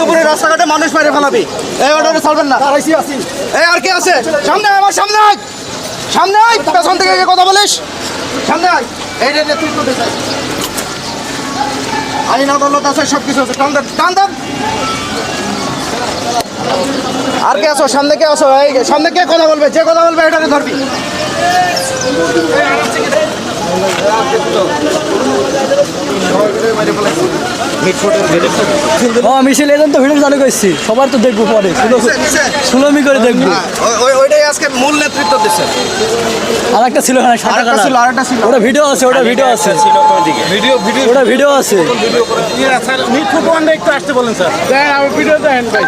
দিনে রাস্তাঘাটে মানুষ মেরে ফেলাবি এই অর্ডারে চলবেন না এই আর কে আছে সামনে আমার সামনে সামনে আয় পেছন থেকে কথা বলিস সামনে আয় এই রে দিতে আইন আদালত আছে সব কিছু আছে টান দেন টান দেন আর কে আসো? সামনে কে আসো? এই, সামনে কে কথা বলবে? যে কথা বলবে এটাকে ধরবি। ও মিছিল এজেন্ট তো ভিডিও চালু করছি। সবার তো দেখব পরে। সুলমি করে দেখব। হ্যাঁ, ওই- ওই- ওইটাই আজকে মূল নেতৃত্ব দিচ্ছে আর একটা ছিল হ্যাঁ সাদা আরেকটা ছিল কালার ওটা ভিডিও আছে ওটা ভিডিও আছে। ভিডিও ভিডিও ওটা ভিডিও আছে। স্যার মিট একটু আসতে বলেন স্যার। ভিডিও দেন ভাই।